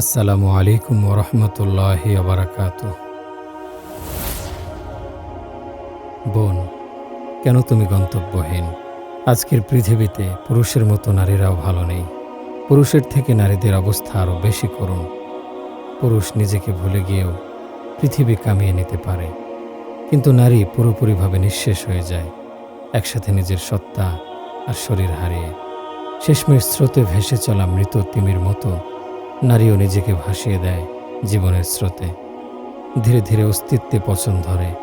আসসালামু আলাইকুম ওরহমতুল্লাহি আবরাকাত বোন, কেন তুমি গন্তব্যহীন? আজকের পৃথিবীতে পুরুষের মতো নারীরাও ভালো নেই। পুরুষের থেকে নারীদের অবস্থা আরও বেশি করুন। পুরুষ নিজেকে ভুলে গিয়েও পৃথিবী কামিয়ে নিতে পারে। কিন্তু নারী পুরোপুরিভাবে নিঃশেষ হয়ে যায়, একসাথে নিজের সত্তা আর শরীর হারিয়ে। শেষমেশ স্রোতে ভেসে চলা মৃত তিমির মতো নারীও নিজেকে ভাসিয়ে দেয় জীবনের স্রোতে। ধীরে ধীরে অস্তিত্বে পচন ধরে।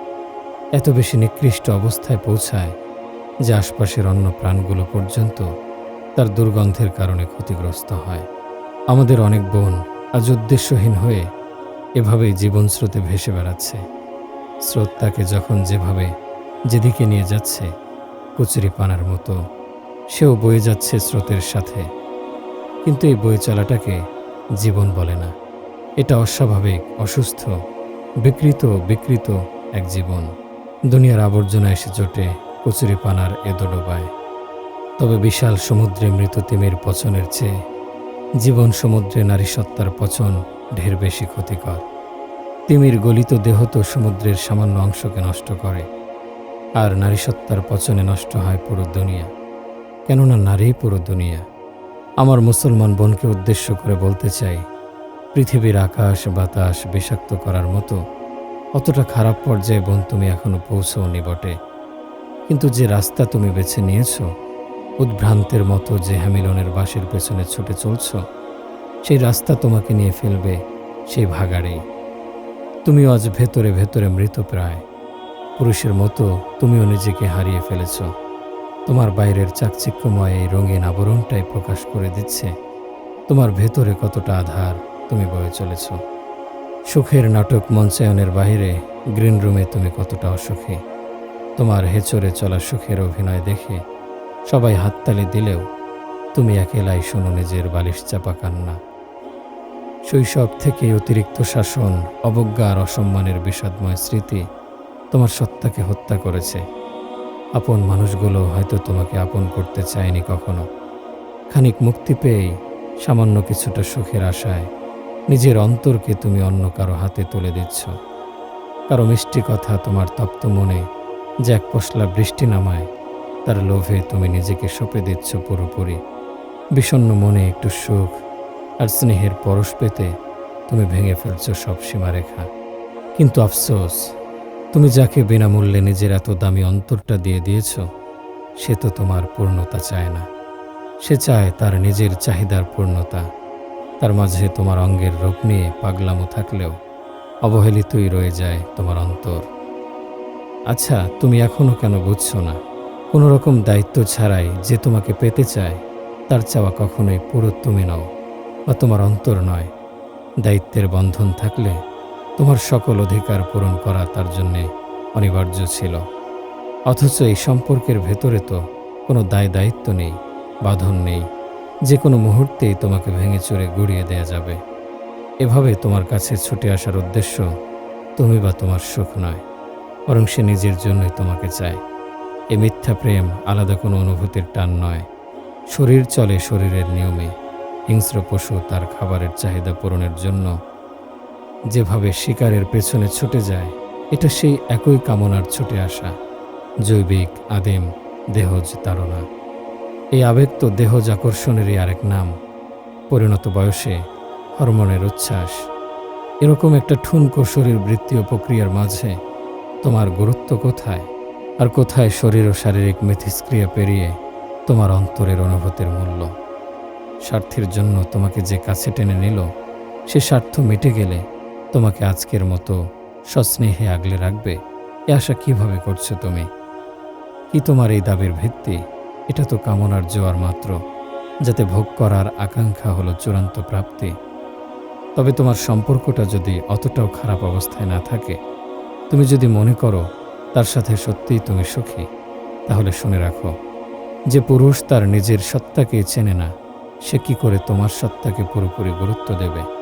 এত বেশি নিকৃষ্ট অবস্থায় পৌঁছায় যে আশপাশের অন্য প্রাণগুলো পর্যন্ত তার দুর্গন্ধের কারণে ক্ষতিগ্রস্ত হয়। আমাদের অনেক বোন আজ উদ্দেশ্যহীন হয়ে এভাবেই জীবন স্রোতে ভেসে বেড়াচ্ছে। স্রোত তাকে যখন যেভাবে যেদিকে নিয়ে যাচ্ছে, কচুরি পানার মতো, সেও বয়ে যাচ্ছে স্রোতের সাথে। কিন্তু এই বয়ে চলাটাকে জীবন বলে না। এটা অস্বাভাবিক, অসুস্থ, বিকৃত বিকৃত এক জীবন। দুনিয়ার আবর্জনা এসে জোটে কচুরি পানার এদোডোবায় তবে বিশাল সমুদ্রে মৃত তিমির পচনের চেয়ে জীবন সমুদ্রে নারী সত্তার পচন ঢের বেশি ক্ষতিকর। তিমির গলিত দেহ তো সমুদ্রের সামান্য অংশকে নষ্ট করে, আর নারী সত্তার পচনে নষ্ট হয় পুরো দুনিয়া। কেননা নারীই পুরো দুনিয়া। আমার মুসলমান বোনকে উদ্দেশ্য করে বলতে চাই, পৃথিবীর আকাশ বাতাস বিষাক্ত করার মতো অতটা খারাপ পর্যায়ে বোন তুমি এখনও পৌঁছওনি বটে। কিন্তু যে রাস্তা তুমি বেছে নিয়েছ, উদ্ভ্রান্তের মতো যে হ্যামিলনের বাসের পেছনে ছুটে চলছ, সেই রাস্তা তোমাকে নিয়ে ফেলবে সেই ভাগাড়েই তুমি আজ ভেতরে ভেতরে মৃত প্রায়। পুরুষের মতো তুমিও নিজেকে হারিয়ে ফেলেছ। তোমার বাইরের চাকচিক্যময় এই রঙিন আবরণটাই প্রকাশ করে দিচ্ছে। তোমার ভেতরে কতটা আধার, তুমি বয়ে চলেছ। সুখের নাটক মঞ্চায়নের বাইরে গ্রিন রুমে তুমি কতটা অসুখী। তোমার হেচরে চলা সুখের অভিনয় দেখে সবাই হাততালি দিলেও তুমি একেলাই শোনো নিজের বালিশ চাপা কান্না। শৈশব থেকে অতিরিক্ত শাসন, অবজ্ঞা আর অসম্মানের বিষাদময় স্মৃতি তোমার সত্তাকে হত্যা করেছে। আপন মানুষগুলো হয়তো তোমাকে আপন করতে চায়নি কখনো। খানিক মুক্তি পেয়েই সামান্য কিছুটা সুখের আশায় নিজের অন্তরকে তুমি অন্য কারও হাতে তুলে দিচ্ছ। কারও মিষ্টি কথা তোমার তপ্ত মনে যে এক পশলা বৃষ্টি নামায়, তার লোভে তুমি নিজেকে সঁপে দিচ্ছ পুরোপুরি। বিষণ্ণ মনে একটু সুখ আর স্নেহের পরশ পেতে তুমি ভেঙে ফেলছ সব সীমারেখা। কিন্তু আফসোস তুমি যাকে বিনামূল্যে নিজের এত দামি অন্তরটা দিয়ে দিয়েছ, সে তো তোমার পূর্ণতা চায় না। সে চায় তার নিজের চাহিদার পূর্ণতা। তার মাঝে তোমার অঙ্গের রূপ নিয়ে পাগলামো থাকলেও অবহেলিতই রয়ে যায় তোমার অন্তর। আচ্ছা তুমি এখনও কেন বুঝছ না? কোনো রকম দায়িত্ব ছাড়াই যে তোমাকে পেতে চায়, তার চাওয়া কখনোই পুরো তুমি নও, বা তোমার অন্তর নয়। দায়িত্বের বন্ধন থাকলে তোমার সকল অধিকার পূরণ করা তার জন্যে অনিবার্য ছিল। অথচ এই সম্পর্কের ভেতরে তো কোনো দায় দায়িত্ব নেই, বাঁধন নেই। যে কোনো মুহূর্তেই তোমাকে ভেঙে চড়ে গুড়িয়ে দেয়া যাবে। এভাবে তোমার কাছে ছুটে আসার উদ্দেশ্য তুমি বা তোমার সুখ নয়, বরং সে নিজের জন্যই তোমাকে চায়। এ মিথ্যা প্রেম আলাদা কোনো অনুভূতির টান নয়। শরীর চলে শরীরের নিয়মে, হিংস্র পশু তার খাবারের চাহিদা পূরণের জন্য যেভাবে শিকারের পেছনে ছুটে যায়, এটা সেই একই কামনার ছুটে আসা। জৈবিক, আদিম, দেহজ তাড়না। এই আবেগ তো দেহজ আকর্ষণেরই আরেক নাম। পরিণত বয়সে, হরমোনের উচ্ছ্বাস। এরকম একটা ঠুনকো শরীর বৃত্তীয় প্রক্রিয়ার মাঝে, তোমার গুরুত্ব কোথায়? আর কোথায় শরীর ও শারীরিক মিথিস্ক্রিয়া পেরিয়ে তোমার অন্তরের অনুভূতির মূল্য? স্বার্থের জন্য তোমাকে যে কাছে টেনে নিল, সে স্বার্থ মিটে গেলে তোমাকে আজকের মতো সস্নেহে আগলে রাখবে। এ আশা কীভাবে করছ তুমি? কি তোমার এই দাবির ভিত্তি? এটা তো কামনার জোয়ার মাত্র, যাতে ভোগ করার আকাঙ্ক্ষা হলো চূড়ান্ত প্রাপ্তি। তবে তোমার সম্পর্কটা যদি অতটাও খারাপ অবস্থায় না থাকে, তুমি যদি মনে করো তার সাথে সত্যিই তুমি সুখী, তাহলে শুনে রাখো, যে পুরুষ তার নিজের সত্তাকে চেনে না, সে কি করে তোমার সত্তাকে পুরোপুরি গুরুত্ব দেবে?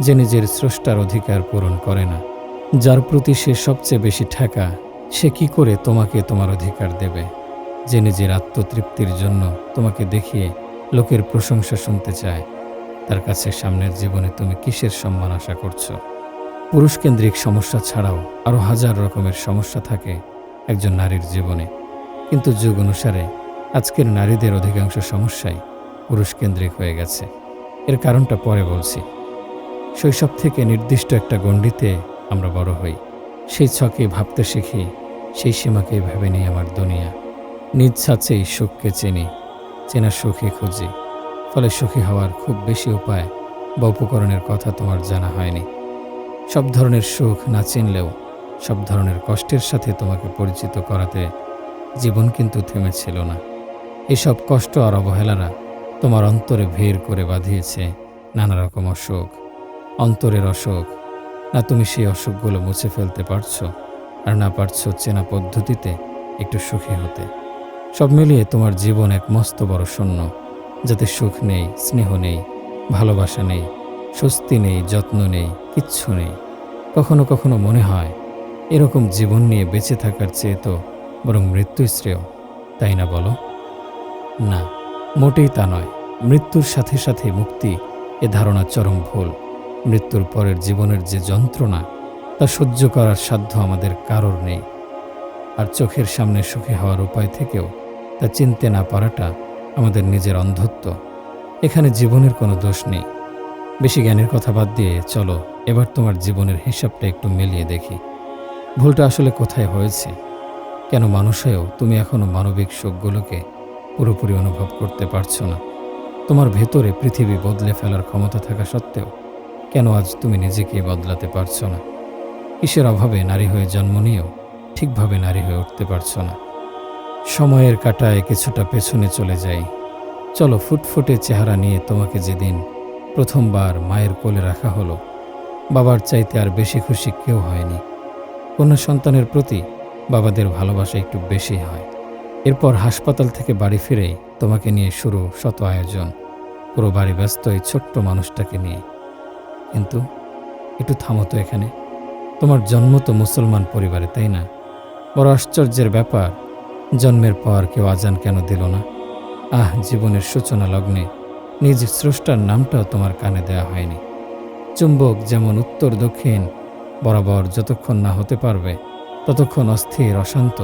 যে নিজের স্রষ্টার অধিকার পূরণ করে না, যার প্রতি সে সবচেয়ে বেশি ঠেকা, সে কি করে তোমাকে তোমার অধিকার দেবে? যে নিজের আত্মতৃপ্তির জন্য তোমাকে দেখিয়ে লোকের প্রশংসা শুনতে চায়, তার কাছে সামনের জীবনে তুমি কিসের সম্মান আশা করছ? পুরুষকেন্দ্রিক সমস্যা ছাড়াও আরও হাজার রকমের সমস্যা থাকে একজন নারীর জীবনে। কিন্তু যুগ অনুসারে আজকের নারীদের অধিকাংশ সমস্যাই পুরুষকেন্দ্রিক হয়ে গেছে। এর কারণটা পরে বলছি। শৈশব থেকে নির্দিষ্ট একটা গণ্ডিতে আমরা বড় হই। সেই ছকে ভাবতে শিখি, সেই সীমাকে ভেবে নিই আমার দুনিয়া। নিজ ছাঁচেই সুখকে চিনি, চেনা সুখে খুঁজি। ফলে সুখী হওয়ার খুব বেশি উপায় বা উপকরণের কথা তোমার জানা হয়নি। সব ধরনের সুখ না চিনলেও, সব ধরনের কষ্টের সাথে তোমাকে পরিচিত করাতে জীবন কিন্তু থেমেছিল না। এসব কষ্ট আর অবহেলারা তোমার অন্তরে ভিড় করে বাঁধিয়েছে নানা রকম অসুখ অন্তরের অসুখ না তুমি সেই অসুখগুলো মুছে ফেলতে পারছ, আর না পারছ চেনা পদ্ধতিতে একটু সুখী হতে। সব মিলিয়ে তোমার জীবন এক মস্ত বড় শূন্য, যাতে সুখ নেই, স্নেহ নেই, ভালোবাসা নেই, স্বস্তি নেই, যত্ন নেই, কিচ্ছু নেই। কখনো কখনো মনে হয়, এরকম জীবন নিয়ে বেঁচে থাকার চেয়ে তো বরং মৃত্যু শ্রেয়, তাই না বলো? না, মোটেই তা নয়। মৃত্যুর সাথে সাথে মুক্তি এ ধারণা চরম ভুল। মৃত্যুর পরের জীবনের যে যন্ত্রণা, তা সহ্য করার সাধ্য আমাদের কারোর নেই। আর চোখের সামনে সুখী হওয়ার উপায় থেকেও তা চিনতে না পারাটা আমাদের নিজের অন্ধত্ব। এখানে জীবনের কোনো দোষ নেই। বেশি জ্ঞানের কথা বাদ দিয়ে চলো, এবার তোমার জীবনের হিসাবটা একটু মিলিয়ে দেখি। ভুলটা আসলে কোথায় হয়েছে? কেন মানুষ হয়েও তুমি এখনও মানবিক সুখগুলোকে পুরোপুরি অনুভব করতে পারছ না? তোমার ভেতরে পৃথিবী বদলে ফেলার ক্ষমতা থাকা সত্ত্বেও কেন আজ তুমি নিজেকে বদলাতে পারছ না? কিসের অভাবে নারী হয়ে জন্ম নিয়েও ঠিকভাবে নারী হয়ে উঠতে পারছ না? সময়ের কাটায় কিছুটা পেছনে চলে যাই। চলো ফুটফুটে চেহারা নিয়ে তোমাকে যেদিন প্রথমবার মায়ের কোলে রাখা হলো, বাবার চাইতে আর বেশি খুশি কেউ হয়নি। কন্যা সন্তানের প্রতি বাবাদের ভালোবাসা একটু বেশি হয়। এরপর হাসপাতাল থেকে বাড়ি ফিরেই তোমাকে নিয়ে শুরু শত আয়োজন। পুরো বাড়ি ব্যস্ত এই ছোট্ট মানুষটাকে নিয়ে। কিন্তু একটু থামো তো এখানে। তোমার জন্ম তো মুসলমান পরিবারে, তাই না? বড় আশ্চর্যের ব্যাপার, জন্মের পর কেউ আজান কেন দিল না? আহ, জীবনের সূচনা লগ্নে নিজ স্রষ্টার নামটাও তোমার কানে দেয়া হয়নি। চুম্বক যেমন উত্তর দক্ষিণ, বরাবর যতক্ষণ না হতে পারবে, ততক্ষণ অস্থির, অশান্ত,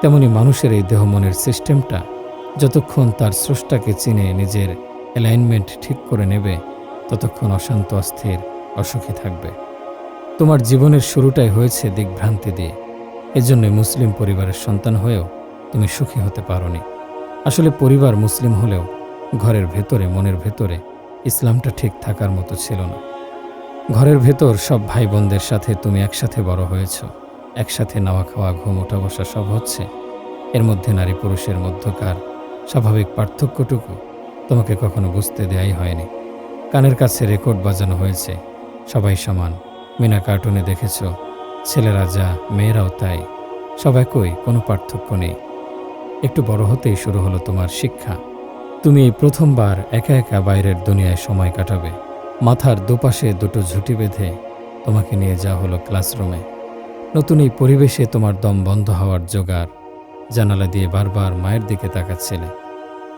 তেমনি মানুষের এই দেহ মনের সিস্টেমটা যতক্ষণ তার স্রষ্টাকে চিনে নিজের অ্যালাইনমেন্ট ঠিক করে নেবে ততক্ষণ অশান্ত, অস্থির, অসুখী থাকবে। তোমার জীবনের শুরুটাই হয়েছে দিগ্ভ্রান্তি দিয়ে। এজন্যই মুসলিম পরিবারের সন্তান হয়েও তুমি সুখী হতে পারোনি। আসলে পরিবার মুসলিম হলেও ঘরের ভেতরে, মনের ভেতরে ইসলামটা ঠিক থাকার মতো ছিল না। ঘরের ভেতর সব ভাই বোনদের সাথে তুমি একসাথে বড় হয়েছ। একসাথে নাওয়া খাওয়া, ঘুম ওঠা বসা সব হচ্ছে। এর মধ্যে নারী পুরুষের মধ্যকার স্বাভাবিক পার্থক্যটুকু তোমাকে কখনো বুঝতে দেয়াই হয়নি। কানের কাছে রেকর্ড বাজানো হয়েছে। সবাই সমান। মিনা কার্টুনে দেখেছ, ছেলেরা যা, মেয়েরাও তাই। সব একই, কোনো পার্থক্য নেই। একটু বড় হতেই শুরু হলো তোমার শিক্ষা। তুমি এই প্রথমবার একা একা বাইরের দুনিয়ায় সময় কাটাবে। মাথার দুপাশে দুটো ঝুঁটি বেঁধে তোমাকে নিয়ে যাওয়া হলো ক্লাসরুমে। নতুন এই পরিবেশে তোমার দম বন্ধ হওয়ার জোগাড়। জানালা দিয়ে বারবার মায়ের দিকে তাকাচ্ছিলে।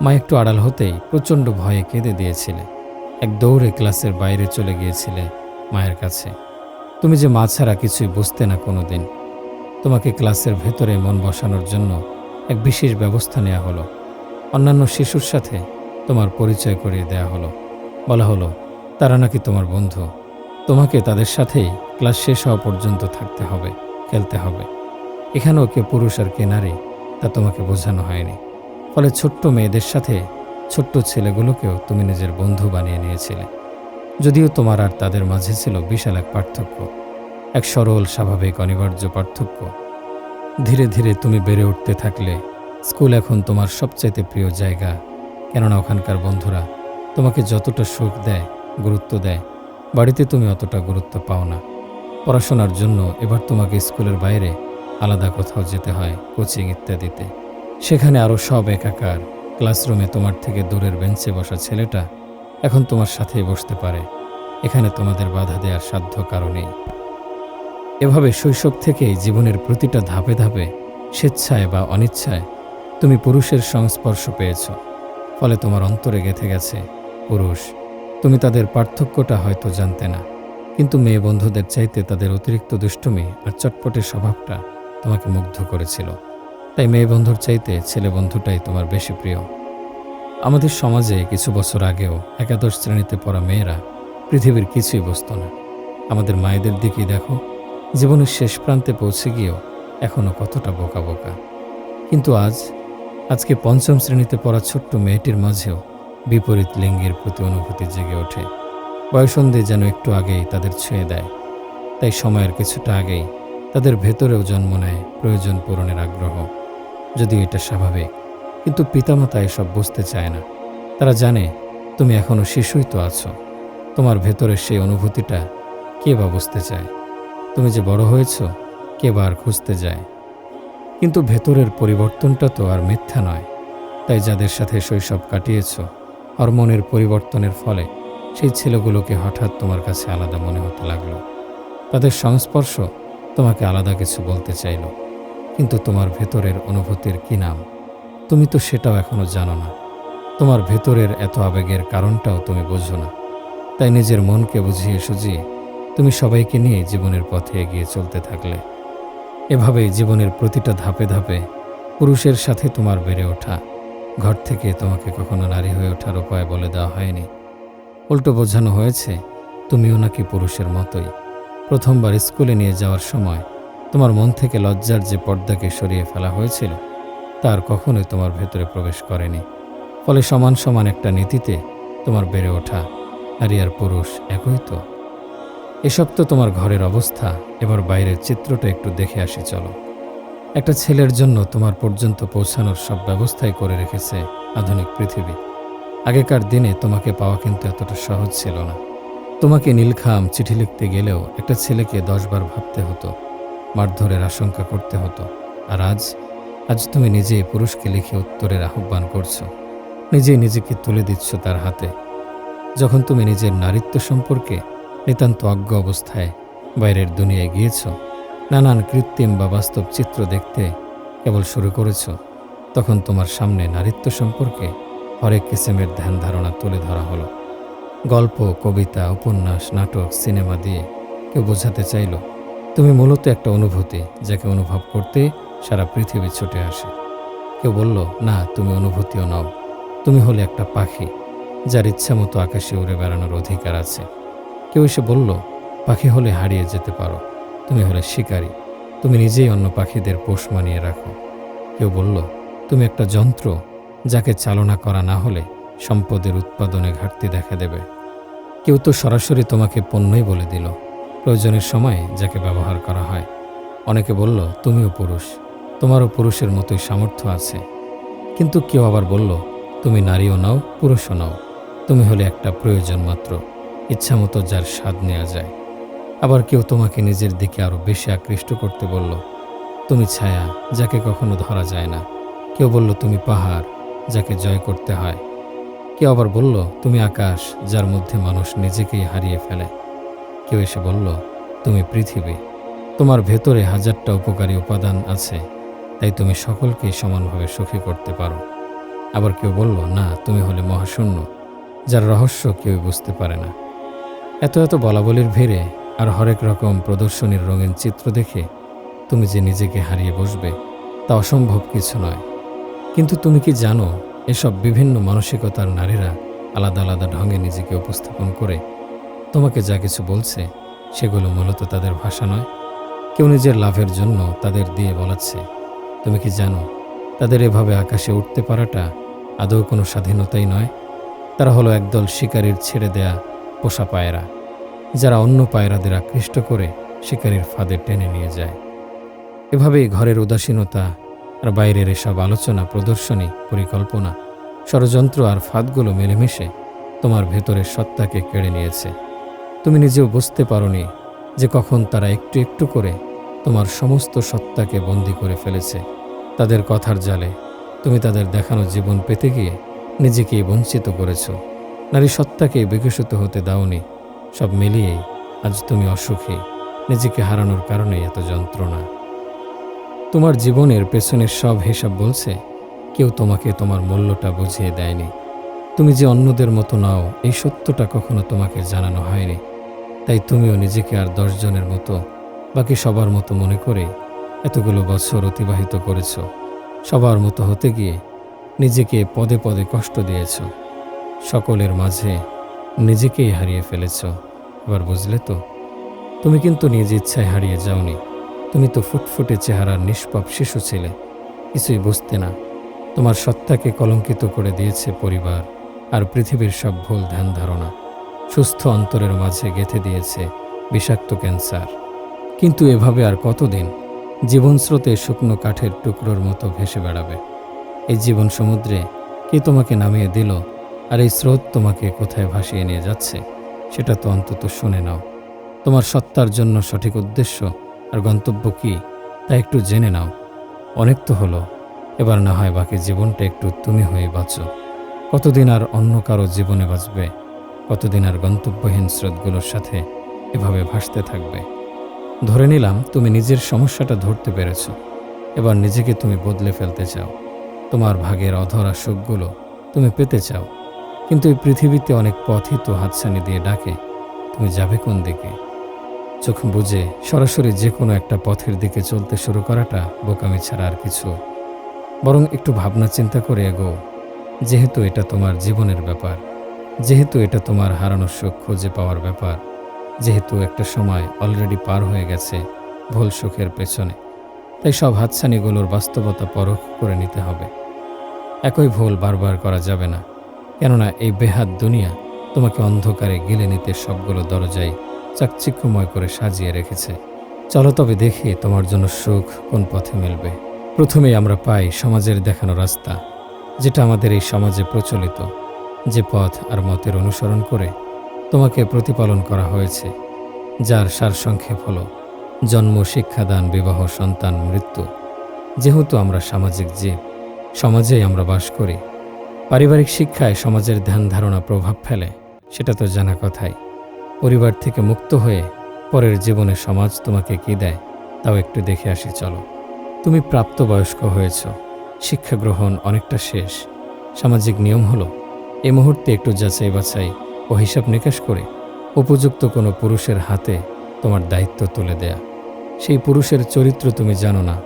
মা একটু আড়াল হতেই প্রচণ্ড ভয়ে কেঁদে দিয়েছিলে। এক দৌড়ে ক্লাসের বাইরে চলে গিয়েছিলে মায়ের কাছে। তুমি যে মা ছাড়া কিছুই বুঝতে না কোনো দিন তোমাকে ক্লাসের ভেতরে মন বসানোর জন্য এক বিশেষ ব্যবস্থা নেওয়া হলো। অন্যান্য শিশুর সাথে তোমার পরিচয় করিয়ে দেয়া হলো। বলা হলো, তারা নাকি তোমার বন্ধু। তোমাকে তাদের সাথেই ক্লাস শেষ হওয়া পর্যন্ত থাকতে হবে, খেলতে হবে। এখানেও কে পুরুষ আর কে নারী, তা তোমাকে বোঝানো হয়নি। ফলে ছোট্ট মেয়েদের সাথে ছোট্ট ছেলেগুলোকেও তুমি নিজের বন্ধু বানিয়ে নিয়েছিলে। যদিও তোমার আর তাদের মাঝে ছিল বিশাল এক পার্থক্য, এক সরল, স্বাভাবিক, অনিবার্য পার্থক্য। ধীরে ধীরে তুমি বেড়ে উঠতে থাকলে স্কুল এখন তোমার সবচাইতে প্রিয় জায়গা, কেননা ওখানকার বন্ধুরা তোমাকে যতটা সুখ দেয়, গুরুত্ব দেয়, বাড়িতে তুমি অতটা গুরুত্ব পাও না। পড়াশোনার জন্য এবার তোমাকে স্কুলের বাইরে আলাদা কোথাও যেতে হয়, কোচিং ইত্যাদিতে। সেখানে আরও সব একাকার ক্লাসরুমে তোমার থেকে দূরের বেঞ্চে বসা ছেলেটা এখন তোমার সাথেই বসতে পারে। এখানে তোমাদের বাধা দেওয়ার সাধ্য কারণেই এভাবে শৈশব থেকেই জীবনের প্রতিটা ধাপে ধাপে স্বেচ্ছায় বা অনিচ্ছায় তুমি পুরুষের সংস্পর্শ পেয়েছ। ফলে তোমার অন্তরে গেথে গেছে, পুরুষ, তুমি তাদের পার্থক্যটা হয়তো জানতে না, কিন্তু মেয়ে বন্ধুদের চাইতে তাদের অতিরিক্ত দুষ্টুমি আর চটপটে স্বভাবটা তোমাকে মুগ্ধ করেছিল। তাই মেয়ে বন্ধুর চাইতে ছেলে বন্ধুটাই তোমার বেশি প্রিয়। আমাদের সমাজে কিছু বছর আগেও একাদশ শ্রেণীতে পড়া মেয়েরা পৃথিবীর কিছুই বুঝত না। আমাদের মায়েদের দিকেই দেখো, জীবনের শেষ প্রান্তে পৌঁছে গিয়েও এখনও কতটা বোকা বোকা। কিন্তু আজ, আজকে পঞ্চম শ্রেণীতে পড়া ছোট্ট মেয়েটির মাঝেও বিপরীত লিঙ্গের প্রতি অনুভূতি জেগে ওঠে। বয়সন্ধে যেন একটু আগেই তাদের ছুঁয়ে দেয়। তাই সময়ের কিছুটা আগেই তাদের ভেতরেও জন্ম নেয় প্রয়োজন পূরণের আগ্রহ। যদিও এটা স্বাভাবিক। কিন্তু পিতামাতা এসব বুঝতে চায় না। তারা জানে, তুমি এখনও শিশুই তো আছো। তোমার ভেতরের সেই অনুভূতিটা কে বা বুঝতে চায়? তুমি যে বড় হয়েছ, কে বা আর খুঁজতে যায়? কিন্তু ভেতরের পরিবর্তনটা তো আর মিথ্যা নয়। তাই যাদের সাথে শৈশব কাটিয়েছ, হরমোনের পরিবর্তনের ফলে সেই ছেলেগুলোকে হঠাৎ তোমার কাছে আলাদা মনে হতে লাগল। তাদের সংস্পর্শ তোমাকে আলাদা কিছু বলতে চাইল। কিন্তু তোমার ভেতরের অনুভূতির কী নাম? তুমি তো সেটাও এখনও জানো না। তোমার ভেতরের এত আবেগের কারণটাও তুমি বোঝো না। তাই নিজের মনকে বুঝিয়ে সুঝিয়ে তুমি সবাইকে নিয়ে জীবনের পথে এগিয়ে চলতে থাকলে। এভাবেই জীবনের প্রতিটা ধাপে ধাপে পুরুষের সাথে তোমার বেড়ে ওঠা, ঘর থেকে তোমাকে কখনো নারী হয়ে ওঠার উপায় বলে দেওয়া হয়নি। উল্টো বোঝানো হয়েছে, তুমিও নাকি পুরুষের মতোই। প্রথমবার স্কুলে নিয়ে যাওয়ার সময় তোমার মন থেকে লজ্জার যে পর্দাকে সরিয়ে ফেলা হয়েছিল, তার কখনোই তোমার ভেতরে প্রবেশ করেনি। ফলে সমান সমান একটা নীতিতে তোমার বেড়ে ওঠা নারী আর পুরুষ একই তো। এসব তো তোমার ঘরের অবস্থা, এবার বাইরের চিত্রটা একটু দেখে আসি, চলো। একটা ছেলের জন্য তোমার পর্যন্ত পৌঁছানোর সব ব্যবস্থাই করে রেখেছে আধুনিক পৃথিবী। আগেকার দিনে তোমাকে পাওয়া কিন্তু এতটা সহজ ছিল না। তোমাকে নীলখাম চিঠি লিখতে গেলেও একটা ছেলেকে দশবার ভাবতে হতো মারধরের আশঙ্কা করতে হতো। আর আজ আজ তুমি নিজেই পুরুষকে লিখে উত্তরের আহ্বান করছ। নিজেই নিজেকে তুলে দিচ্ছ তার হাতে। যখন তুমি নিজের নারীত্ব সম্পর্কে নিতান্ত অজ্ঞ অবস্থায় বাইরের দুনিয়ায় গিয়েছ, নানান কৃত্রিম বা বাস্তব চিত্র দেখতে কেবল শুরু করেছ, তখন তোমার সামনে নারীত্ব সম্পর্কে হরেক কিসেমের ধ্যান ধারণা তুলে ধরা হলো। গল্প, কবিতা, উপন্যাস, নাটক, সিনেমা দিয়ে কেউ বোঝাতে চাইল তুমি মূলত একটা অনুভূতি যাকে অনুভব করতে সারা পৃথিবী ছুটে আসে। কেউ বলল, না, তুমি অনুভূতিও নাও। তুমি হলে একটা পাখি, যার ইচ্ছা মতো আকাশে উড়ে বেড়ানোর অধিকার আছে। কেউ এসে বলল, পাখি হলে হারিয়ে যেতে পারো। তুমি হলে শিকারী। তুমি নিজেই অন্য পাখিদের পোষ মানিয়ে রাখো। কেউ বলল, তুমি একটা যন্ত্র, যাকে চালনা করা না হলে সম্পদের উৎপাদনে ঘাটতি দেখা দেবে। কেউ তো সরাসরি তোমাকে পণ্যই বলে দিল। প্রয়োজনের সময় যাকে ব্যবহার করা হয়। অনেকে বলল, তুমিও পুরুষ। তোমারও পুরুষের মতোই সামর্থ্য আছে। কিন্তু কেউ আবার বলল, তুমি নারীও নাও, পুরুষও নাও। তুমি হলে একটা প্রয়োজন মাত্র ইচ্ছামতো যার স্বাদ নেওয়া যায়। আবার কেউ তোমাকে নিজের দিকে আরও বেশি আকৃষ্ট করতে বলল, তুমি ছায়া, যাকে কখনো ধরা যায় না। কেউ বলল, তুমি পাহাড়, যাকে জয় করতে হয়। কেউ আবার বলল, তুমি আকাশ, যার মধ্যে মানুষ নিজেকেই হারিয়ে ফেলে। কেউ এসে বলল, তুমি পৃথিবী, তোমার ভেতরে হাজারটা উপকারী উপাদান আছে, তাই তুমি সকলকেই সমানভাবে সুখী করতে পারো। আবার কেউ বলল, না, তুমি হলে মহাশূন্য, যার রহস্য কেউ বুঝতে পারে না। এত এত বলাবলির ভিড়ে আর হরেক রকম প্রদর্শনীর রঙিন চিত্র দেখে তুমি যে নিজেকে হারিয়ে বসবে, তা অসম্ভব কিছু নয়। কিন্তু তুমি কি জানো, এসব বিভিন্ন মানসিকতার নারীরা আলাদা আলাদা ঢঙে নিজেকে উপস্থাপন করে তোমাকে যা কিছু বলছে, সেগুলো মূলত তাদের ভাষা নয়। কেউ নিজের লাভের জন্য তাদের দিয়ে বলাচ্ছে। তুমি কি জানো, তাদের এভাবে আকাশে উঠতে পারাটা আদৌ কোনো স্বাধীনতাই নয়? তারা হলো একদল শিকারীর ছেড়ে দেয়া পোষা পায়রা, যারা অন্য পায়রাদের আকৃষ্ট করে শিকারীর ফাঁদে টেনে নিয়ে যায়। এভাবেই ঘরের উদাসীনতা আর বাইরের এসব আলোচনা, প্রদর্শনী, পরিকল্পনা, ষড়যন্ত্র আর ফাঁদগুলো মিলেমিশে তোমার ভেতরের সত্তাকে কেড়ে নিয়েছে। তুমি নিজেও বুঝতে পারোনি যে কখন তারা একটু একটু করে তোমার সমস্ত সত্তাকে বন্দি করে ফেলেছে। তাদের কথার জালে তুমি তাদের দেখানো জীবন পেতে গিয়ে নিজেকেই বঞ্চিত করেছ। নারী সত্তাকে বিকশিত হতে দাওনি। সব মিলিয়েই আজ তুমি অসুখী। নিজেকে হারানোর কারণে এত যন্ত্রণা। তোমার জীবনের পেছনের সব হিসাব বলছে, কেউ তোমাকে তোমার মূল্যটা বুঝিয়ে দেয়নি। তুমি যে অন্যদের মতো নাও, এই সত্যটা কখনো তোমাকে জানানো হয়নি। তাই তুমিও নিজেকে আর দশজনের মতো, বাকি সবার মতো মনে করে এতগুলো বছর অতিবাহিত করেছ। সবার মতো হতে গিয়ে নিজেকে পদে পদে কষ্ট দিয়েছ। সকলের মাঝে নিজেকেই হারিয়ে ফেলেছ। এবার বুঝলে তো? তুমি কিন্তু নিজ ইচ্ছায় হারিয়ে যাওনি। তুমি তো ফুটফুটে চেহারার নিষ্পাপ শিশু ছিলে। কিছুই বুঝতে না। তোমার সত্তাকে কলঙ্কিত করে দিয়েছে পরিবার আর পৃথিবীর সব ভুল ধ্যান ধারণা। সুস্থ অন্তরের মাঝে গেঁথে দিয়েছে বিষাক্ত ক্যান্সার। কিন্তু এভাবে আর কতদিন? জীবন স্রোতে শুকনো কাঠের টুকরোর মতো ভেসে বেড়াবে। এই জীবন সমুদ্রে কে তোমাকে নামিয়ে দিল? আর এই স্রোত তোমাকে কোথায় ভাসিয়ে নিয়ে যাচ্ছে? সেটা তো অন্তত শুনে নাও। তোমার সত্তার জন্য সঠিক উদ্দেশ্য আর গন্তব্য কি, তা একটু জেনে নাও। অনেক তো হলো, এবার না হয় বাকি জীবনটা একটু তুমি হয়ে বাঁচো। কতদিন আর অন্য কারও জীবনে বাঁচবে? কতদিন আর গন্তব্যহীন স্রোতগুলোর সাথে এভাবে ভাসতে থাকবে? ধরে নিলাম, তুমি নিজের সমস্যাটা ধরতে পেরেছ। এবার নিজেকে তুমি বদলে ফেলতে চাও। তোমার ভাগের অধরা সুখগুলো তুমি পেতে চাও। কিন্তু এই পৃথিবীতে অনেক পথই তো হাতছানি দিয়ে ডাকে। তুমি যাবে কোন দিকে? চোখ বুঝে সরাসরি যে কোনো একটা পথের দিকে চলতে শুরু করাটা বোকামি ছাড়া আর কিছু। বরং একটু ভাবনা চিন্তা করে এগো যেহেতু এটা তোমার জীবনের ব্যাপার। যেহেতু এটা তোমার হারানোর সুখ খুঁজে পাওয়ার ব্যাপার, যেহেতু একটা সময় অলরেডি পার হয়ে গেছে ভুল সুখের পেছনে, তাই সব হাতছানিগুলোর বাস্তবতা পরখ করে নিতে হবে। একই ভুল বারবার করা যাবে না, কেননা এই বেহাত দুনিয়া তোমাকে অন্ধকারে গিলে নিতে সবগুলো দরজায় চাকচিক্যময় করে সাজিয়ে রেখেছে। চলো তবে দেখি তোমার জন্য সুখ কোন পথে মিলবে। প্রথমেই আমরা পাই সমাজের দেখানো রাস্তা, যেটা আমাদের এই সমাজে প্রচলিত। যে পথ আর মতের অনুসরণ করে তোমাকে প্রতিপালন করা হয়েছে, যার সারসংক্ষেপ হল, জন্ম, শিক্ষাদান, বিবাহ, সন্তান, মৃত্যু। যেহেতু আমরা সামাজিক জীব, সমাজেই আমরা বাস করি, পারিবারিক শিক্ষায় সমাজের ধ্যান ধারণা প্রভাব ফেলে, সেটা তো জানা কথাই। পরিবার থেকে মুক্ত হয়ে পরের জীবনে সমাজ তোমাকে কি দেয়, তাও একটু দেখে আসি, চলো। তুমি প্রাপ্তবয়স্ক হয়েছ, শিক্ষা গ্রহণ অনেকটা শেষ। সামাজিক নিয়ম হলো এই মুহূর্তে একটু যাচাই বাছাই ও হিসাব নিকাশ করে উপযুক্ত কোনো পুরুষের হাতে তোমার দায়িত্ব তুলে দেয়া। সেই পুরুষের চরিত্র তুমি জানো না,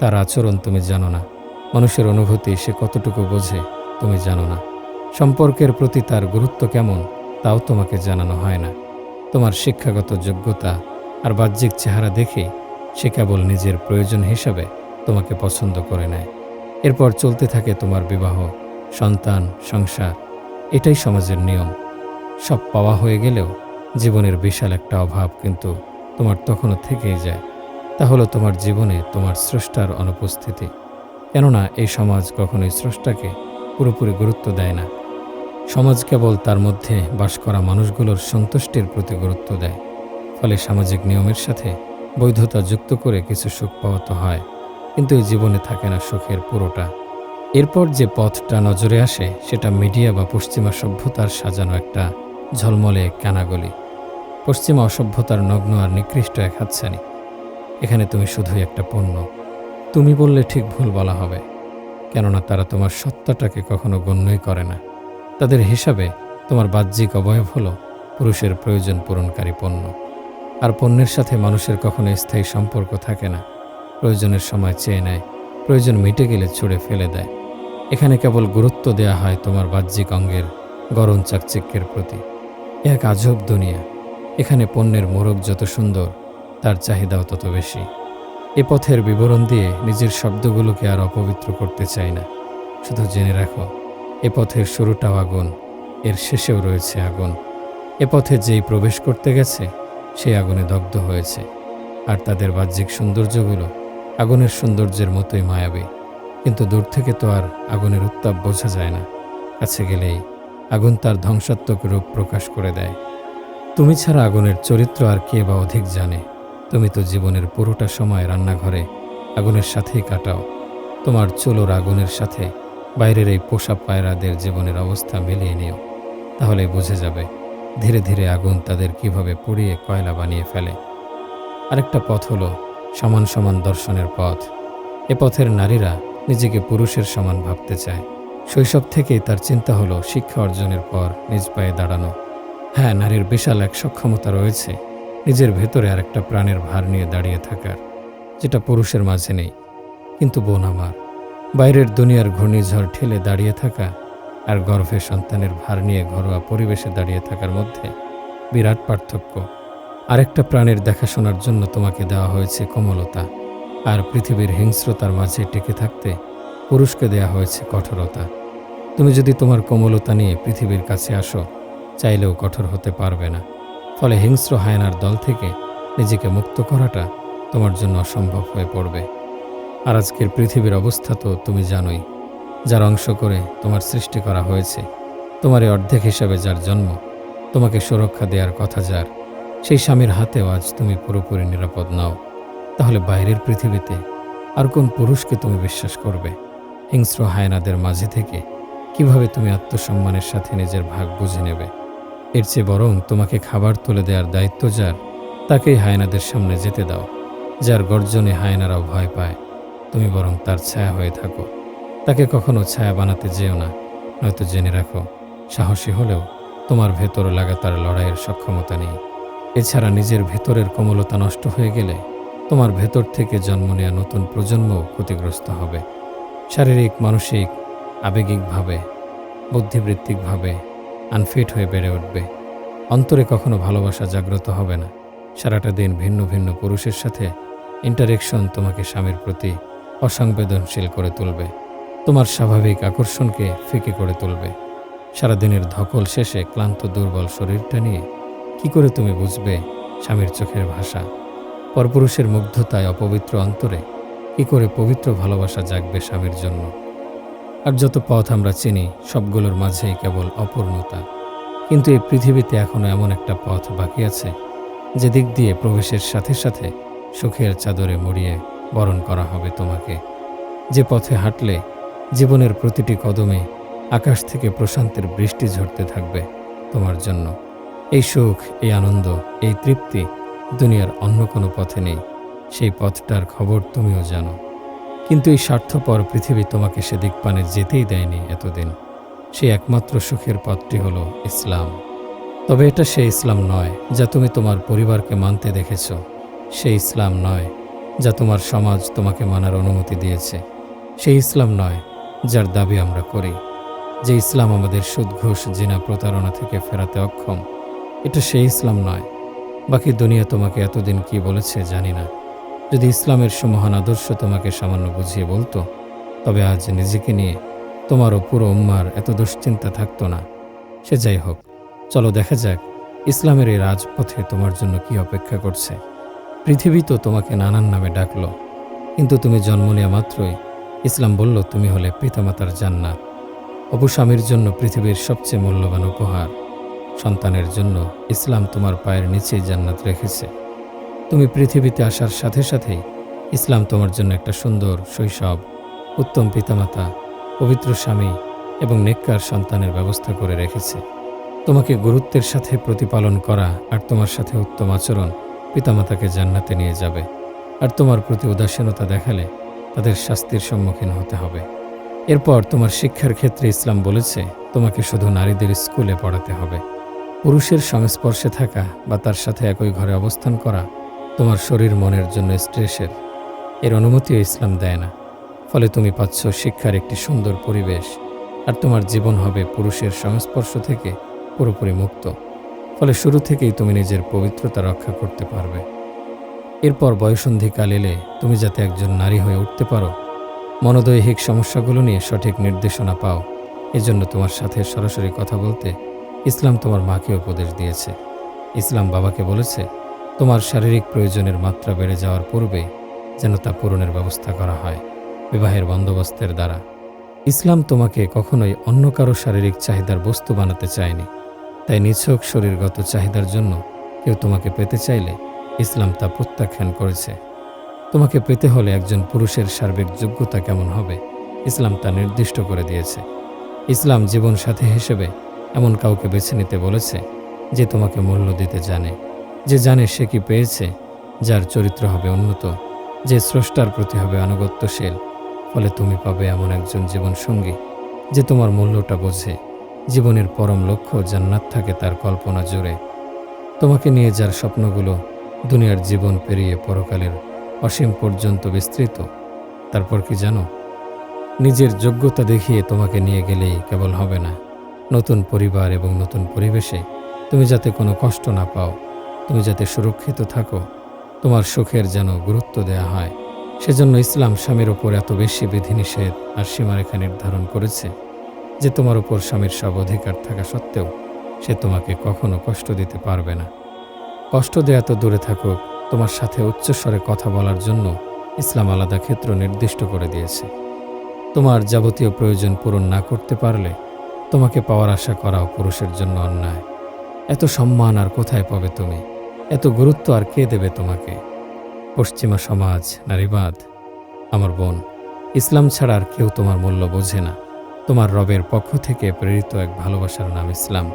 তার আচরণ তুমি জানো না, মানুষের অনুভূতি সে কতটুকু বোঝে তুমি জানো না। সম্পর্কের প্রতি তার গুরুত্ব কেমন তাও তোমাকে জানানো হয় না। তোমার শিক্ষাগত যোগ্যতা আর বাহ্যিক চেহারা দেখে সে কেবল নিজের প্রয়োজন হিসাবে তোমাকে পছন্দ করে নেয়। এরপর চলতে থাকে তোমার বিবাহ, সন্তান, সংসার এটাই সমাজের নিয়ম। সব পাওয়া হয়ে গেলেও জীবনের বিশাল একটা অভাব কিন্তু তোমার তখনও থেকেই যায়। তা হলো তোমার জীবনে তোমার স্রষ্টার অনুপস্থিতি। কেননা এই সমাজ কখনোই স্রষ্টাকে পুরোপুরি গুরুত্ব দেয় না। সমাজ কেবল তার মধ্যে বাস করা মানুষগুলোর সন্তুষ্টির প্রতি গুরুত্ব দেয়। ফলে সামাজিক নিয়মের সাথে বৈধতা যুক্ত করে কিছু সুখ পাওয়া তো হয়, কিন্তু এই জীবনে থাকে না সুখের পুরোটা। এরপর যে পথটা নজরে আসে, সেটা মিডিয়া বা পশ্চিমা সভ্যতার সাজানো একটা ঝলমলে কানাগলি। পশ্চিমা অসভ্যতার নগ্ন আর নিকৃষ্ট এক হাতছানি। এখানে তুমি শুধুই একটা পণ্য। তুমি বললে ঠিক ভুল বলা হবে, কেননা তারা তোমার সত্তাটাকে কখনো গণ্যই করে না। তাদের হিসাবে তোমার বাহ্যিক অবয়ব হলো পুরুষের প্রয়োজন পূরণকারী পণ্য। আর পণ্যের সাথে মানুষের কখনো স্থায়ী সম্পর্ক থাকে না। প্রয়োজনের সময় চেয়ে নেয়, প্রয়োজন মিটে গেলে ছুঁড়ে ফেলে দেয়। এখানে কেবল গুরুত্ব দেয়া হয় তোমার বাহ্যিক অঙ্গের গরম চাকচিক্যের প্রতি। এক আজব দুনিয়া। এখানে পণ্যের মোরগ যত সুন্দর, তার চাহিদাও তত বেশি। এ পথের বিবরণ দিয়ে নিজের শব্দগুলোকে আর অপবিত্র করতে চাই না। শুধু জেনে রাখো, এ পথের শুরুটাও আগুন, এর শেষেও রয়েছে আগুন। এ পথে যেই প্রবেশ করতে গেছে সেই আগুনে দগ্ধ হয়েছে। আর তাদের বাহ্যিক সৌন্দর্যগুলো আগুনের সৌন্দর্যের মতোই মায়াবী। কিন্তু দূর থেকে তো আর আগুনের উত্তাপ বোঝা যায় না। কাছে গেলেই আগুন তার ধ্বংসাত্মক রূপ প্রকাশ করে দেয়। তুমি ছাড়া আগুনের চরিত্র আর কে বা অধিক জানে? তুমি তো জীবনের পুরোটা সময় রান্নাঘরে আগুনের সাথেই কাটাও। তোমার চুলোর আগুনের সাথে বাইরের এই পোষা পায়রাদের জীবনের অবস্থা মিলিয়ে নিও। তাহলে বুঝে যাবে ধীরে ধীরে আগুন তাদের কীভাবে পুড়িয়ে কয়লা বানিয়ে ফেলে। আরেকটা পথ হলো সমান সমান দর্শনের পথ। এ পথের নারীরা নিজেকে পুরুষের সমান ভাবতে চায়। শৈশব থেকেই তার চিন্তা হলো, শিক্ষা অর্জনের পর নিজ পায়ে দাঁড়ানো। হ্যাঁ নারীর বিশাল এক সক্ষমতা রয়েছে, নিজের ভেতরে আরেকটা প্রাণের ভার নিয়ে দাঁড়িয়ে থাকার, যেটা পুরুষের মাঝে নেই। কিন্তু বোন আমার, বাইরের দুনিয়ার ঘূর্ণিঝড় ঠেলে দাঁড়িয়ে থাকা আর গর্ভে সন্তানের ভার নিয়ে ঘরোয়া পরিবেশে দাঁড়িয়ে থাকার মধ্যে বিরাট পার্থক্য। আরেকটা প্রাণের দেখাশোনার জন্য তোমাকে দেওয়া হয়েছে কোমলতা। আর পৃথিবীর হিংস্রতার মাঝে টিকে থাকতে পুরুষকে দেয়া হয়েছে কঠোরতা। তুমি যদি তোমার কোমলতা নিয়ে পৃথিবীর কাছে আসো, চাইলেও কঠোর হতে পারবে না। ফলে হিংস্র হায়নার দল থেকে নিজেকে মুক্ত করাটা তোমার জন্য অসম্ভব হয়ে পড়বে। আর আজকের পৃথিবীর অবস্থা তো তুমি জানোই, যার অংশ করে তোমার সৃষ্টি করা হয়েছে তোমার অর্ধেক হিসাবে যার জন্ম, তোমাকে সুরক্ষা দেওয়ার কথা যার, সেই স্বামীর হাতেও আজ তুমি পুরোপুরি নিরাপদ নাও। তাহলে বাইরের পৃথিবীতে আর কোন পুরুষকে তুমি বিশ্বাস করবে? হিংস্র হায়নাদের মাঝে থেকে কীভাবে তুমি আত্মসম্মানের সাথে নিজের ভাগ বুঝে নেবে? এর চেয়ে বরং তোমাকে খাবার তুলে দেওয়ার দায়িত্ব যার, তাকেই হায়নাদের সামনে যেতে দাও। যার গর্জনে হায়নারাও ভয় পায়, তুমি বরং তার ছায়া হয়ে থাকো। তাকে কখনো ছায়া বানাতে যেও না, নয়তো জেনে রাখো, সাহসী হলেও তোমার ভেতর লাগাতার লড়াইয়ের সক্ষমতা নেই। এছাড়া নিজের ভেতরের কোমলতা নষ্ট হয়ে গেলে তোমার ভেতর থেকে জন্ম নেওয়া নতুন প্রজন্ম ক্ষতিগ্রস্ত হবে। শারীরিক, মানসিক, আবেগিকভাবে, বুদ্ধিবৃত্তিকভাবে আনফিট হয়ে বেড়ে উঠবে। অন্তরে কখনো ভালোবাসা জাগ্রত হবে না। সারাটা দিন ভিন্ন ভিন্ন পুরুষের সাথে ইন্টারেকশন তোমাকে স্বামীর প্রতি অসংবেদনশীল করে তুলবে। তোমার স্বাভাবিক আকর্ষণকে ফিকে করে তুলবে। সারাদিনের ধকল শেষে ক্লান্ত দুর্বল শরীরটা নিয়ে কি করে তুমি বুঝবে স্বামীর চোখের ভাষা? পরপুরুষের মুগ্ধতায় অপবিত্র অন্তরে কি করে পবিত্র ভালোবাসা জাগবে স্বামীর জন্য? আর যত পথ আমরা চিনি, সবগুলোর মাঝেই কেবল অপূর্ণতা। কিন্তু এই পৃথিবীতে এখনও এমন একটা পথ বাকি আছে, যে দিক দিয়ে প্রবেশের সাথে সাথে সুখের চাদরে মুড়িয়ে বরণ করা হবে তোমাকে। যে পথে হাঁটলে জীবনের প্রতিটি কদমে আকাশ থেকে প্রশান্তের বৃষ্টি ঝরতে থাকবে তোমার জন্য। এই সুখ, এই আনন্দ, এই তৃপ্তি দুনিয়ার অন্য কোনো পথে নেই। সেই পথটার খবর তুমিও জানো। কিন্তু এই স্বার্থপর পৃথিবী তোমাকে সেদিক পানে যেতেই দেয়নি এতদিন। সেই একমাত্র সুখের পথটি হলো ইসলাম। তবে এটা সেই ইসলাম নয়, যা তুমি তোমার পরিবারকে মানতে দেখেছ। সেই ইসলাম নয়, যা তোমার সমাজ তোমাকে মানার অনুমতি দিয়েছে। সেই ইসলাম নয়, যার দাবি আমরা করি। যে ইসলাম আমাদের সুদ ঘুষ জিনা প্রতারণা থেকে ফেরাতে অক্ষম, এটা সেই ইসলাম নয়। বাকি দুনিয়া তোমাকে এতদিন কি বলেছে জানি না। যদি ইসলামের সুমহান আদর্শ তোমাকে সামান্য বুঝিয়ে বলতো, তবে আজ নিজেকে নিয়ে তোমারও পুরো উম্মার এত দুশ্চিন্তা থাকতো না। সে যাই হোক, চলো দেখা যাক ইসলামের এই রাজপথে তোমার জন্য কি অপেক্ষা করছে। পৃথিবী তো তোমাকে নানান নামে ডাকলো, কিন্তু তুমি জন্ম নেওয়া মাত্রই ইসলাম বলল, তুমি হলে পিতামাতার জান্নাত। অপস্বামীর জন্য পৃথিবীর সবচেয়ে মূল্যবান উপহার। সন্তানের জন্য ইসলাম তোমার পায়ের নিচেই জান্নাত রেখেছে। তুমি পৃথিবীতে আসার সাথে সাথেই ইসলাম তোমার জন্য একটা সুন্দর শৈশব, উত্তম পিতামাতা, পবিত্র স্বামী এবং নেককার সন্তানের ব্যবস্থা করে রেখেছে। তোমাকে গুরুত্বের সাথে প্রতিপালন করা আর তোমার সাথে উত্তম আচরণ পিতামাতাকে জান্নাতে নিয়ে যাবে। আর তোমার প্রতি উদাসীনতা দেখালে তাদের শাস্তির সম্মুখীন হতে হবে। এরপর তোমার শিক্ষার ক্ষেত্রে ইসলাম বলেছে, তোমাকে শুধু নারীদের স্কুলে পড়াতে হবে। পুরুষের সংস্পর্শে থাকা বা তার সাথে একই ঘরে অবস্থান করা তোমার শরীর মনের জন্য স্ট্রেসের। এর অনুমতিও ইসলাম দেয় না। ফলে তুমি পাচ্ছ শিক্ষার একটি সুন্দর পরিবেশ আর তোমার জীবন হবে পুরুষের সংস্পর্শ থেকে পুরোপুরি মুক্ত। ফলে শুরু থেকেই তুমি নিজের পবিত্রতা রক্ষা করতে পারবে। এরপর বয়সন্ধিকাল এলে তুমি যাতে একজন নারী হয়ে উঠতে পারো, মনোদৈহিক সমস্যাগুলো নিয়ে সঠিক নির্দেশনা পাও। এজন্য তোমার সাথে সরাসরি কথা বলতে ইসলাম তোমার মাকে উপদেশ দিয়েছে। ইসলাম বাবাকে বলেছে, তোমার শারীরিক প্রয়োজনের মাত্রা বেড়ে যাওয়ার পূর্বে যেন তা পূরণের ব্যবস্থা করা হয়, বিবাহের বন্দোবস্তের দ্বারা। ইসলাম তোমাকে কখনোই অন্য কারও শারীরিক চাহিদার বস্তু বানাতে চায়নি। তাই নিছক শরীরগত চাহিদার জন্য কেউ তোমাকে পেতে চাইলে ইসলাম তা প্রত্যাখ্যান করেছে। তোমাকে পেতে হলে একজন পুরুষের সার্বিক যোগ্যতা কেমন হবে, ইসলাম তা নির্দিষ্ট করে দিয়েছে। ইসলাম জীবন সাথী হিসেবে এমন কাউকে বেছে নিতে বলেছে যে তোমাকে মূল্য দিতে জানে। যে জানে সে কি পেয়েছে, যার চরিত্র হবে উন্নত। যে স্রষ্টার প্রতি হবে আনুগত্যশীল। ফলে তুমি পাবে এমন একজন জীবনসঙ্গী যে তোমার মূল্যটা বোঝে। জীবনের পরম লক্ষ্য জান্নাত থাকে তার কল্পনা জোরে তোমাকে নিয়ে যার স্বপ্নগুলো দুনিয়ার জীবন পেরিয়ে পরকালের অসীম পর্যন্ত বিস্তৃত, তারপর কি জানো? নিজের যোগ্যতা দেখিয়ে তোমাকে নিয়ে গেলেই কেবল হবে না। নতুন পরিবার এবং নতুন পরিবেশে তুমি যাতে কোনো কষ্ট না পাও, তুমি যাতে সুরক্ষিত থাকো, তোমার সুখের যেন গুরুত্ব দেয়া হয়। সেজন্য ইসলাম স্বামীর ওপর এত বেশি বিধিনিষেধ আর সীমারেখা নির্ধারণ করেছে যে তোমার উপর স্বামীর সব অধিকার থাকা সত্ত্বেও সে তোমাকে কখনো কষ্ট দিতে পারবে না। কষ্ট দেয়া তো দূরে থাকুক, তোমার সাথে উচ্চস্বরে কথা বলার জন্য ইসলাম আলাদা ক্ষেত্র নির্দিষ্ট করে দিয়েছে। তোমার যাবতীয় প্রয়োজন পূরণ না করতে পারলে তোমাকে পাওয়ার আশা করাও পুরুষের জন্য অন্যায়। এত সম্মান আর কোথায় পাবে তুমি? এত গুরুত্ব আর কে দেবে তোমাকে? পশ্চিমা সমাজ, নারীবাদ, আমার বোন, ইসলাম ছাড়া আর কেউ তোমার মূল্য বোঝে না। তোমার রবের পক্ষ থেকে প্রেরিত এক ভালোবাসার নাম ইসলাম।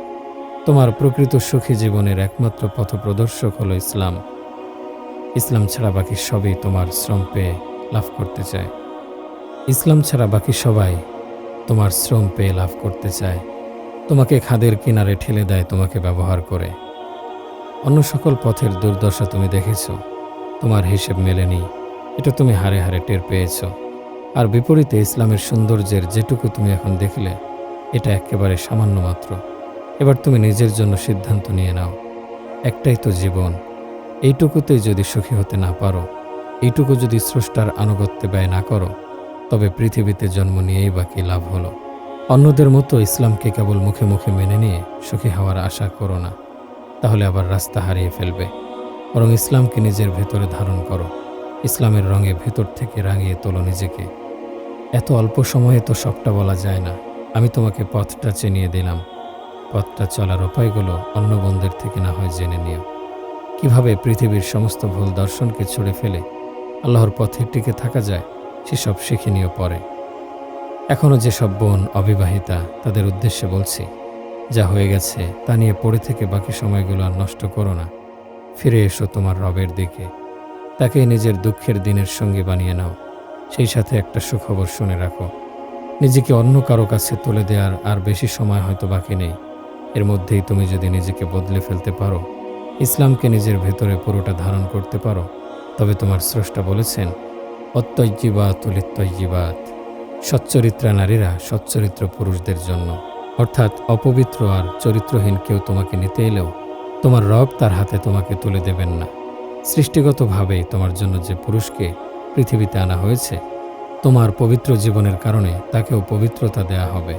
তোমার প্রকৃত সুখী জীবনের একমাত্র পথপ্রদর্শক হলো ইসলাম। ইসলাম ছাড়া বাকি সবই তোমার শ্রম পেয়ে লাভ করতে চায়। ইসলাম ছাড়া বাকি সবাই তোমার শ্রম পেয়ে লাভ করতে চায়। তোমাকে খাদের কিনারে ঠেলে দেয়, তোমাকে ব্যবহার করে। অন্য সকল পথের দুর্দশা তুমি দেখেছ। তোমার হিসেব মেলেনি। এটা তুমি হারে হারে টের পেয়েছ। আর বিপরীতে ইসলামের সৌন্দর্যের যেটুকু তুমি এখন দেখলে, এটা একেবারে সামান্য মাত্র। এবার তুমি নিজের জন্য সিদ্ধান্ত নিয়ে নাও। একটাই তো জীবন। এইটুকুতেই যদি সুখী হতে না পারো, এইটুকু যদি স্রষ্টার আনুগত্যে ব্যয় না করো তবে পৃথিবীতে জন্ম নিয়েই বাকি লাভ হলো। অন্যদের মতো ইসলামকে কেবল মুখে মুখে মেনে নিয়ে সুখী হওয়ার আশা করো না। তাহলে আবার রাস্তা হারিয়ে ফেলবে। বরং ইসলামকে নিজের ভেতরে ধারণ করো। ইসলামের রঙে ভেতর থেকে রাঙিয়ে তোলো নিজেকে। এত অল্প সময়ে তো সবটা বলা যায় না। আমি তোমাকে পথটা চিনিয়ে দিলাম। পথটা চলার উপায়গুলো অন্য বন্ধের থেকে না হয় জেনে নিও। কীভাবে পৃথিবীর সমস্ত ভুল দর্শনকে ছুড়ে ফেলে আল্লাহর পথে টিকে থাকা যায়? সেসব শিখে নিও পরে। এখনও যেসব বোন অবিবাহিতা তাদের উদ্দেশ্যে বলছি, যা হয়ে গেছে তা নিয়ে পড়ে থেকে বাকি সময়গুলো আর নষ্ট করো না। ফিরে এসো তোমার রবের দিকে। তাকে নিজের দুঃখের দিনের সঙ্গে বানিয়ে নাও। সেই সাথে একটা সুখবর শুনে রাখো। নিজেকে অন্য কারও কাছে তুলে দেওয়ার আর বেশি সময় হয়তো বাকি নেই। এর মধ্যেই তুমি যদি নিজেকে বদলে ফেলতে পারো, ইসলামকে নিজের ভেতরে পুরোটা ধারণ করতে পারো, তবে তোমার স্রষ্টা বলেছেন অত্যজ্জীবাত উলিত্যজ্জীবাত সচ্চরিত্রা নারীরা সচ্চরিত্র পুরুষদের জন্য। অর্থাৎ অপবিত্র আর চরিত্রহীন কেউ তোমাকে নিতে এলেও তোমার রব তার হাতে তোমাকে তুলে দেবেন না। সৃষ্টিগতভাবেই তোমার জন্য যে পুরুষকে পৃথিবীতে আনা হয়েছে, তোমার পবিত্র জীবনের কারণে তাকেও পবিত্রতা দেয়া হবে।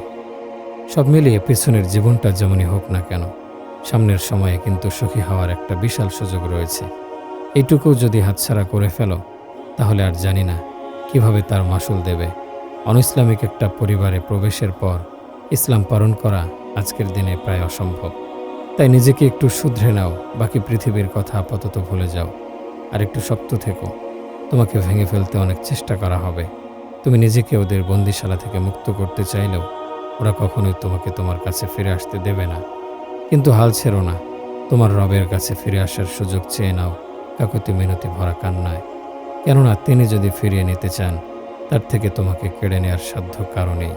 সব মিলিয়ে পেছনের জীবনটা যেমনই হোক না কেন, সামনের সময়ে কিন্তু সুখী হওয়ার একটা বিশাল সুযোগ রয়েছে। এইটুকু যদি হাতছাড়া করে ফেলো তাহলে আর জানি না কীভাবে তার মাসুল দেবে। অনইসলামিক একটা পরিবারে প্রবেশের পর ইসলাম পালন করা আজকের দিনে প্রায় অসম্ভব। তাই নিজেকে একটু শুধরে নাও, বাকি পৃথিবীর কথা আপাতত ভুলে যাও। আর একটু শক্ত থেকো। তোমাকে ভেঙে ফেলতে অনেক চেষ্টা করা হবে। তুমি নিজেকে ওদের বন্দিশালা থেকে মুক্ত করতে চাইলেও ওরা কখনোই তোমাকে তোমার কাছে ফিরে আসতে দেবে না। কিন্তু হাল ছেড়ো না। তোমার রবের কাছে ফিরে আসার সুযোগ চেয়ে নাও। কাকতি মিনতি ভরা কান্নায় কেননা তিনি যদি ফিরিয়ে নিতে চান তার থেকে তোমাকে কেড়ে নেওয়ার সাধ্য কারণেই